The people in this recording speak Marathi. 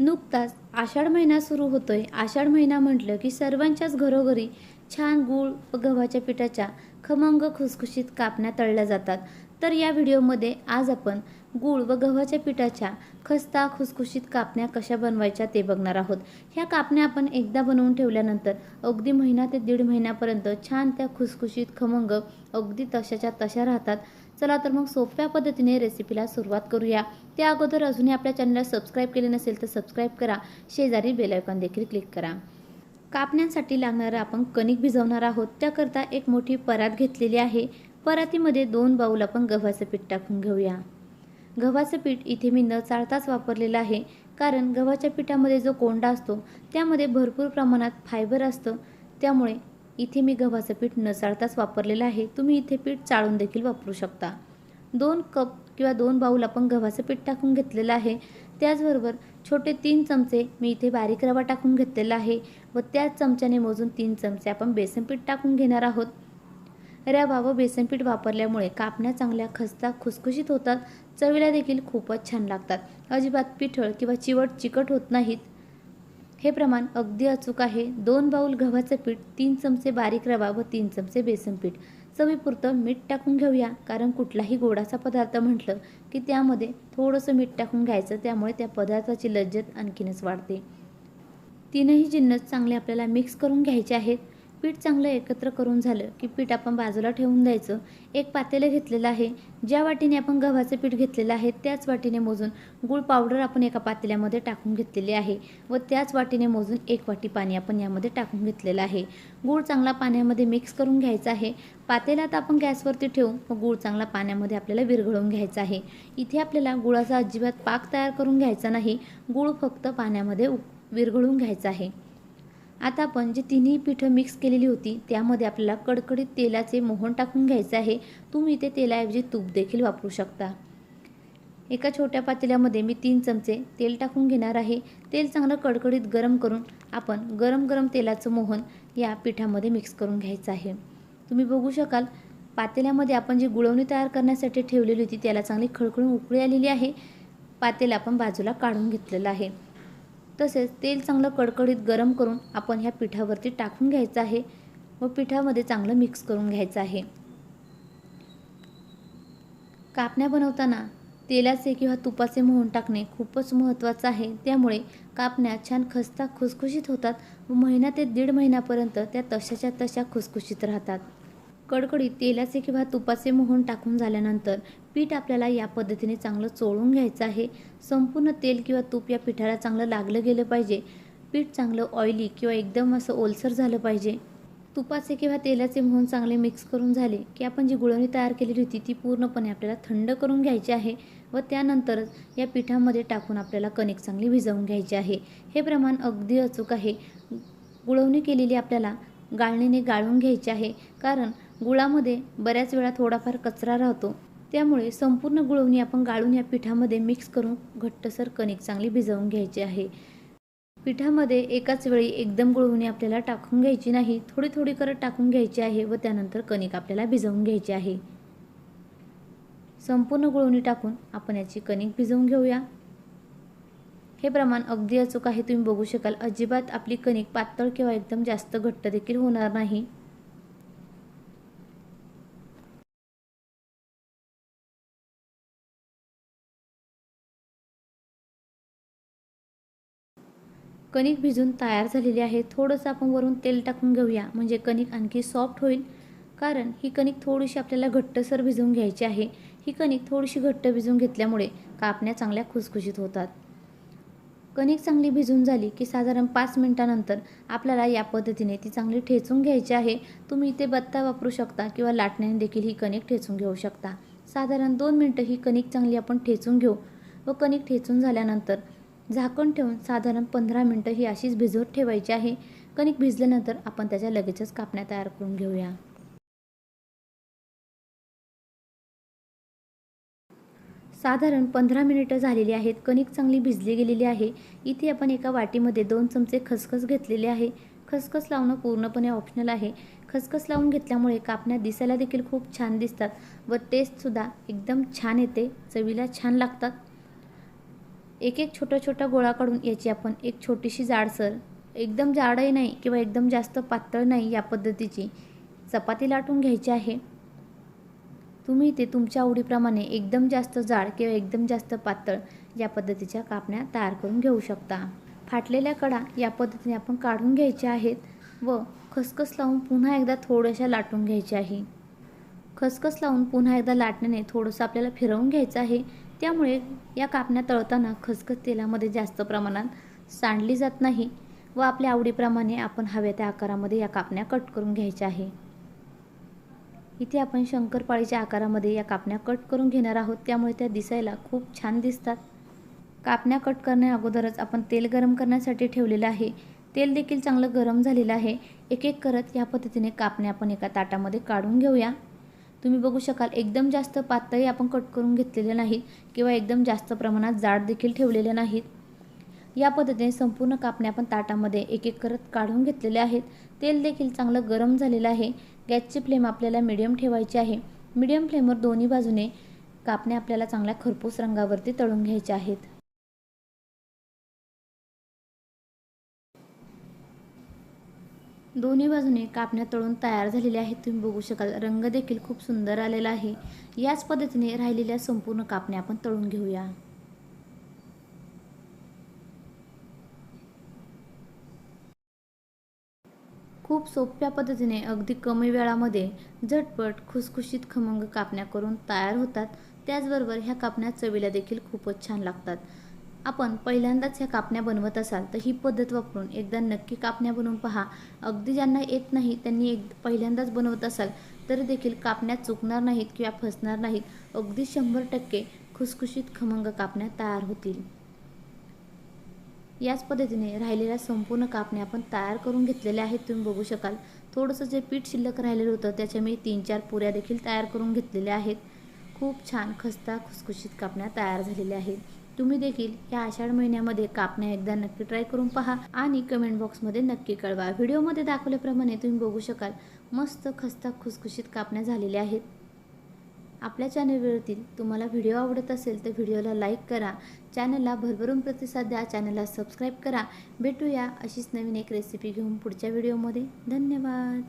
नुकताच आषाढ महिना सुरू होतोय. आषाढ महिना म्हटलं की सर्वांच्याच घरोघरी छान गूळ व गव्हाच्या पिठाच्या खमंग खुसखुशीत कापण्या तळल्या जातात. तर या व्हिडिओमध्ये आज आपण गूळ व गव्हाच्या पिठाच्या खस्ता खुसखुशीत कापण्या कशा बनवायच्या ते बघणार आहोत. ह्या कापण्या आपण एकदा बनवून ठेवल्यानंतर अगदी महिना ते दीड महिन्यापर्यंत छान त्या खुसखुशीत खमंग अगदी तशाच्या तशा राहतात. चला तर मग सोप्या पद्धतीने रेसिपीला सुरुवात करूया. त्या अगोदर अजूनही आपल्या चॅनलला सबस्क्राईब केले नसेल तर सबस्क्राईब करा. शेजारी बेलायकॉन देखील क्लिक करा. कापण्यासाठी लागणारं आपण कणिक भिजवणार आहोत. त्याकरता एक मोठी परात घेतलेली आहे. परातीमध्ये दोन बाऊल आपण गव्हाचं पीठ टाकून घेऊया. गव्हाचं पीठ इथे मी न चाळताच वापरलेलं आहे. कारण गव्हाच्या पिठामध्ये जो कोंडा असतो त्यामध्ये भरपूर प्रमाणात फायबर असतं. त्यामुळे इथे मी गव्हाचं पीठ न चाळताच वापरलेलं आहे. तुम्ही इथे पीठ चाळून देखील वापरू शकता. दोन कप किंवा दोन बाऊल आपण गव्हाचं पीठ टाकून घेतलेलं आहे. त्याचबरोबर छोटे तीन चमचे मी इथे बारीक रवा टाकून घेतलेला आहे व त्याच चमच्याने मोजून तीन चमचे आपण बेसन पीठ टाकून घेणार आहोत. रवा व बेसन पीठ वापरल्यामुळे कापण्या चांगल्या खस्ता खुसखुशीत होतात. चवीला देखील खूपच छान लागतात. अजिबात पिठळ किंवा चिवट चिकट होत नाहीत. हे प्रमाण अगदी अचूक आहे. दोन बाऊल गव्हाचं पीठ तीन चमचे बारीक रवा व तीन चमचे बेसन पीठ. चवीपुरतं मीठ टाकून घेऊया कारण कुठलाही गोडाचा पदार्थ म्हटलं की त्यामध्ये थोडंसं मीठ टाकून घ्यायचं त्यामुळे त्या पदार्थाची लज्जत आणखीनच वाढते. तीनही जिन्नस चांगले आपल्याला मिक्स करून घ्यायचे आहेत. पीठ चांगलं एकत्र करून झालं की पीठ आपण बाजूला ठेवून द्यायचं. एक पातेलं घेतलेलं आहे. ज्या वाटीने आपण गव्हाचं पीठ घेतलेलं आहे त्याच वाटीने मोजून गूळ पावडर आपण एका पातेल्यामध्ये टाकून घेतलेली आहे व त्याच वाटीने मोजून एक वाटी पाणी आपण यामध्ये टाकून घेतलेलं आहे. गूळ चांगला पाण्यामध्ये मिक्स करून घ्यायचा आहे. पातेल्यात आपण गॅसवरती ठेवून व गूळ चांगला पाण्यामध्ये आपल्याला विरघळून घ्यायचा आहे. इथे आपल्याला गुळाचा अजिबात पाक तयार करून घ्यायचा नाही. गूळ फक्त पाण्यामध्ये विरघळून घ्यायचा आहे. आता आपण जे तिन्ही पिठं मिक्स केलेली होती त्यामध्ये आपल्याला कडकडीत तेलाचे मोहन टाकून घ्यायचे आहे. तुम्ही ते तेलाऐवजी तूप देखील वापरू शकता. एका छोट्या पातेल्यामध्ये मी तीन चमचे तेल टाकून घेणार आहे. तेल चांगलं कडकडीत गरम करून आपण गरम गरम तेलाचं मोहन या पिठामध्ये मिक्स करून घ्यायचं आहे. तुम्ही बघू शकाल पातेल्यामध्ये आपण जी गुळवणी तयार करण्यासाठी ठेवलेली होती त्याला चांगली खळखळून उकळी आलेली आहे. पातेला आपण बाजूला काढून घेतलेलं आहे. तसेच तेल चांगलं कडकडीत गरम करून आपण ह्या पिठावरती टाकून घ्यायचं आहे व पिठामध्ये चांगलं मिक्स करून घ्यायचं आहे. कापण्या बनवताना तेलाचे किंवा तुपाचे मोहन टाकणे खूपच महत्त्वाचं आहे. त्यामुळे कापण्या छान खस्ता खुसखुशीत होतात व महिना ते दीड महिन्यापर्यंत त्या तशाच्या तशा खुसखुशीत राहतात. कडकडीत तेलाचे किंवा तुपाचे मोहन टाकून झाल्यानंतर पीठ आपल्याला या पद्धतीने चांगलं चोळून घ्यायचं आहे. संपूर्ण तेल किंवा तूप या पिठाला चांगलं लागलं गेलं पाहिजे. पीठ चांगलं ऑइली किंवा एकदम असं ओलसर झालं पाहिजे. तुपाचे किंवा तेलाचे मोहन चांगले मिक्स करून झाले की आपण जी गुळवणी तयार केलेली होती ती पूर्णपणे आपल्याला थंड करून घ्यायची आहे व त्यानंतरच या पिठामध्ये टाकून आपल्याला कणिक चांगली भिजवून घ्यायची आहे. हे प्रमाण अगदी अचूक आहे. गुळवणी केलेली आपल्याला गाळणीने गाळून घ्यायची आहे. कारण गुळामध्ये बऱ्याच वेळा थोडाफार कचरा राहतो. त्यामुळे संपूर्ण गुळवणी आपण गाळून या पिठामध्ये मिक्स करून घट्टसर कणिक चांगली भिजवून घ्यायची आहे. पिठामध्ये एकाच वेळी एकदम गुळवणी आपल्याला टाकून घ्यायची नाही थोडी थोडी करत टाकून घ्यायची आहे व त्यानंतर कणिक आपल्याला भिजवून घ्यायची आहे. संपूर्ण गुळवणी टाकून आपण याची कणिक भिजवून घेऊया. हे प्रमाण अगदी अचूक आहे तुम्ही बघू शकाल. अजिबात आपली कणिक पातळ किंवा एकदम जास्त घट्ट देखील होणार नाही. कणिक भिजून तयार झालेली आहे. थोडंसं आपण वरून तेल टाकून घेऊया. म्हणजे कणिक आणखी सॉफ्ट होईल. कारण ही कणिक थोडीशी आपल्याला घट्टसर भिजवून घ्यायची आहे. ही कणिक थोडीशी घट्ट भिजून घेतल्यामुळे कापण्या चांगल्या खुसखुशीत होतात. कणिक चांगली भिजून झाली की साधारण पाच मिनटानंतर आपल्याला या पद्धतीने ती चांगली ठेचून घ्यायची आहे. तुम्ही इथे बत्ता वापरू शकता किंवा लाटण्याने देखील ही कणिक ठेचून घेऊ शकता. साधारण दोन मिनटं ही कणिक चांगली आपण ठेचून घेऊ व कणिक ठेचून झाल्यानंतर झाकण ठेवून साधारण पंधरा मिनटं ही अशीच भिजवत ठेवायची आहे. कणिक भिजल्यानंतर आपण त्याच्या लगेचच कापण्या तयार करून घेऊया. साधारण पंधरा मिनिटं झालेली आहेत. कणिक चांगली भिजली गेलेली आहे. इथे आपण एका वाटीमध्ये दोन चमचे खसखस घेतलेले आहे. खसखस लावणं पूर्णपणे ऑप्शनल आहे. खसखस लावून घेतल्यामुळे कापण्या दिसायला देखील खूप छान दिसतात व टेस्टसुद्धा एकदम छान येते. चवीला छान लागतात. एक एक छोटा छोटा गोळा काढून याची आपण. एक छोटीशी जाडसर एकदम जाडही नाही किंवा एकदम जास्त पातळ नाही या पद्धतीची. चपाती लाटून घ्यायची आहे. तुम्ही ते तुमच्या आवडीप्रमाणे एकदम जास्त जाड किंवा एकदम जास्त पातळ या पद्धतीच्या कापण्या तयार करून घेऊ शकता. फाटलेल्या कडा या पद्धतीने आपण काढून घ्यायच्या आहेत व खसखस लावून पुन्हा एकदा थोड्याशा लाटून घ्यायच्या आहे. खसखस लावून पुन्हा एकदा लाटण्याने थोडंसं आपल्याला फिरवून घ्यायचं आहे. त्यामुळे या कापण्या तळताना खसखस तेलामध्ये जास्त प्रमाणात सांडली जात नाही व आपल्या आवडीप्रमाणे आपण हव्या त्या आकारामध्ये या कापण्या कट करून घ्यायच्या आहे. इथे आपण शंकरपाळीच्या आकारामध्ये या कापण्या कट करून घेणार आहोत. त्यामुळे त्या दिसायला खूप छान दिसतात. कापण्या कट करण्या अगोदरच आपण तेल गरम करण्यासाठी ठेवलेलं आहे. तेल देखील चांगलं गरम झालेलं आहे. एक एक करत या पद्धतीने कापण्या आपण एका ताटामध्ये काढून घेऊया. तुम्ही बघू शकाल एकदम जास्त पातळी आपण कट करून घेतलेले नाहीत किंवा एकदम जास्त प्रमाणात जाड देखील ठेवलेले नाहीत. या पद्धतीने संपूर्ण कापणे आपण ताटामध्ये एक एक करत काढून घेतलेले आहेत. तेल देखील चांगलं गरम झालेलं आहे. गॅसची फ्लेम आपल्याला मिडियम ठेवायची आहे. मिडियम फ्लेमवर दोन्ही बाजूने कापण्या आपल्याला चांगल्या खरपूस रंगावरती तळून घ्यायचे आहेत. दोन्ही बाजूने कापण्या तळून तयार झालेल्या आहेत. तुम्ही बघू शकाल रंग देखील खूप सुंदर आलेला आहे. याच पद्धतीने राहिलेल्या संपूर्ण कापण्या आपण तळून घेऊया. खूप सोप्या पद्धतीने अगदी कमी वेळामध्ये झटपट खुसखुशीत खमंग कापण्या करून तयार होतात. त्याचबरोबर ह्या कापण्या चवीला देखील खूपच छान लागतात. आपण पहिल्यांदाच ह्या कापण्या बनवत असाल तर ही पद्धत वापरून एकदा नक्की कापण्या बनवून पहा. अगदी ज्यांना येत नाही त्यांनी एक पहिल्यांदाच बनवत असाल तरी देखील कापण्या चुकणार नाहीत किंवा फसणार नाहीत. अगदी शंभर टक्के खुसखुशीत खमंग कापण्या तयार होतील. याच पद्धतीने राहिलेल्या संपूर्ण कापण्या आपण तयार करून घेतलेल्या आहेत तुम्ही बघू शकाल. थोडंसं जे पीठ शिल्लक राहिलेलं होतं त्याच्या मी तीन चार पुऱ्या देखील तयार करून घेतलेल्या आहेत. खूप छान खस्ता खुसखुशीत कापण्या तयार झालेल्या आहेत. तुम्ही देखील या आषाढ महिन्यामध्ये कापण्या एकदा नक्की ट्राय करून पहा आणि कमेंट बॉक्समध्ये नक्की कळवा. व्हिडिओमध्ये दाखवल्याप्रमाणे तुम्ही बघू शकाल मस्त खस्ता खुसखुशीत कापण्या झालेल्या आहेत. आपल्या चॅनलवरतील तुम्हाला व्हिडिओ आवडत असेल तर व्हिडिओला लाईक करा. चॅनलला भरभरून प्रतिसाद द्या. चॅनलला सबस्क्राईब करा. भेटूया अशीच नवीन एक रेसिपी घेऊन पुढच्या व्हिडिओमध्ये धन्यवाद.